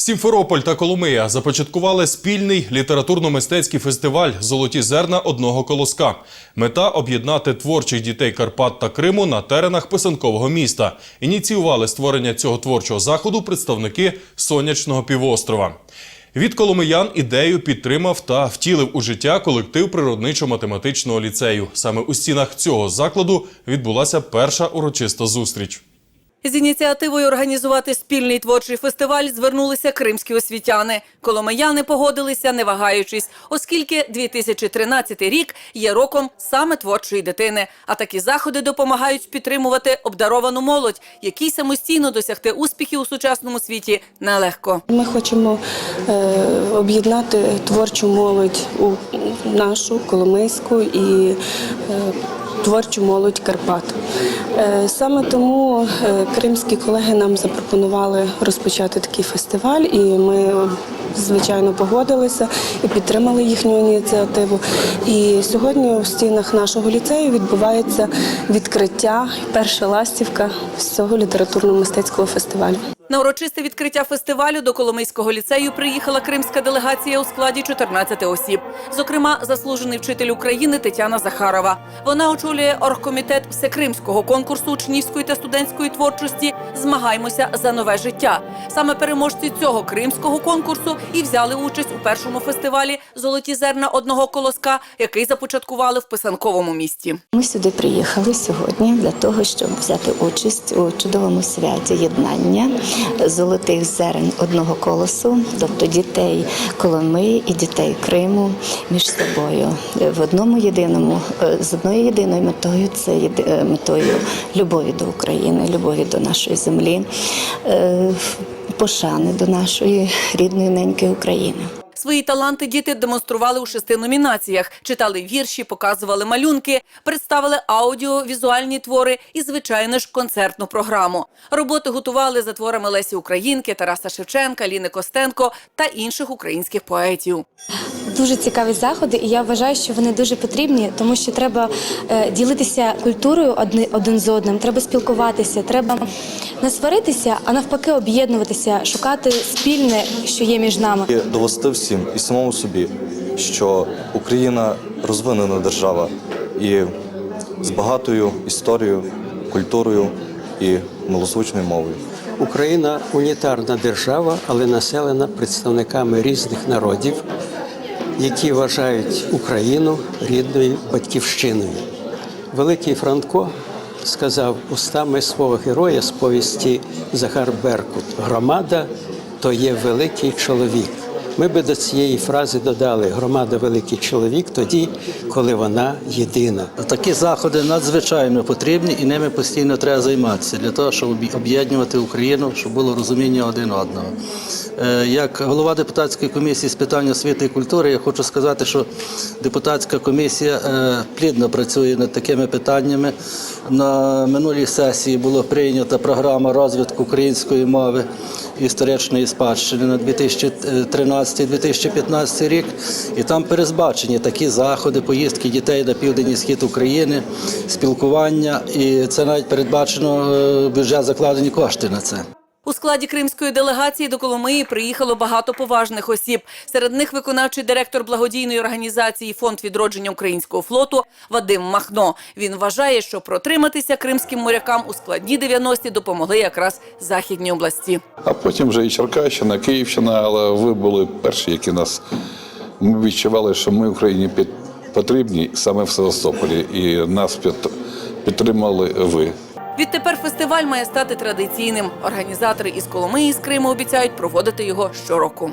Сімферополь та Коломия започаткували спільний літературно-мистецький фестиваль Золоті зерна одного колоска. Мета об'єднати творчих дітей Карпат та Криму на теренах писанкового міста. Ініціювали створення цього творчого заходу представники сонячного півострова. Від коломиян ідею підтримав та втілив у життя колектив природничо-математичного ліцею. Саме у стінах цього закладу відбулася перша урочиста зустріч. З ініціативою організувати спільний творчий фестиваль звернулися кримські освітяни. Коломияни погодилися, не вагаючись, оскільки 2013 рік є роком саме творчої дитини. А такі заходи допомагають підтримувати обдаровану молодь, якій самостійно досягти успіхів у сучасному світі нелегко. Ми хочемо е, об'єднати творчу молодь у нашу Коломийську і е, творчу молодь Карпат. Е, саме тому е, кримські колеги нам запропонували розпочати такий фестиваль, і ми звичайно погодилися і підтримали їхню ініціативу. І сьогодні у стінах нашого ліцею відбувається відкриття, перша ластівка з цього літературно-мистецького фестивалю. На урочисте відкриття фестивалю до Коломийського ліцею приїхала кримська делегація у складі 14 осіб. Зокрема, заслужений вчитель України Тетяна Захарова. Вона очолює оргкомітет всекримського конкурсу учнівської та студентської творчості Змагаймося за нове життя. Саме переможці цього кримського конкурсу і взяли участь у першому фестивалі Золоті зерна одного колоска, який започаткували в писанковому місті. Ми сюди приїхали сьогодні для того, щоб взяти участь у чудовому святі єднання золотих зерен одного колосу, тобто дітей Коломи і дітей Криму між собою в одному єдиному е, з одною єдиною метою це е, метою любові до України, любові до нашої землі, е, пошани до нашої рідної неньки України. Свої таланти діти демонстрували у шести номінаціях: читали вірші, показували малюнки, представили аудіо-візуальні твори і, звичайно ж, концертну програму. Роботи готували за творами Лесі Українки, Тараса Шевченка, Ліни Костенко та інших українських поетів. Дуже цікаві заходи, і я вважаю, що вони дуже потрібні, тому що треба е, ділитися культурою один з одним, треба спілкуватися, треба не сваритися, а навпаки об'єднуватися, шукати спільне, що є між нами. І довести всім і самому собі, що Україна розвинена держава і з багатою історією, культурою і милозвучною мовою. Україна унітарна держава, але населена представниками різних народів, які вважають Україну рідною батьківщиною. Великий Франко сказав устами свого героя з повісті Захар Беркут: громада то є великий чоловік. Ми би до цієї фрази додали громада великий чоловік тоді, коли вона єдина. Такі заходи надзвичайно потрібні і ними постійно треба займатися для того, щоб об'єднувати Україну, щоб було розуміння один одного. Е, Як голова депутатської комісії з питань освіти і культури, я хочу сказати, що депутатська комісія е, плідно працює над такими питаннями. На минулій сесії була прийнята програма розвитку української мови історичної спадщини на 2013-2015 рік. І там перезбачені такі заходи, поїздки дітей на південь і схід України, спілкування. І це навіть передбачено е, бюджет закладені кошти на це. У складі кримської делегації до Коломиї приїхало багато поважних осіб. Серед них виконавчий директор благодійної організації Фонд відродження українського флоту Вадим Махно. Він вважає, що протриматися кримським морякам у складні 90-ті допомогли якраз західні області. А потім вже і Черкащина, Київщина, але ви були перші, які нас ми відчували, що ми Україні під, потрібні саме в Севастополі, і нас підтримали ви. Відтепер фестиваль має стати традиційним. Організатори із Коломиї з Криму обіцяють проводити його щороку.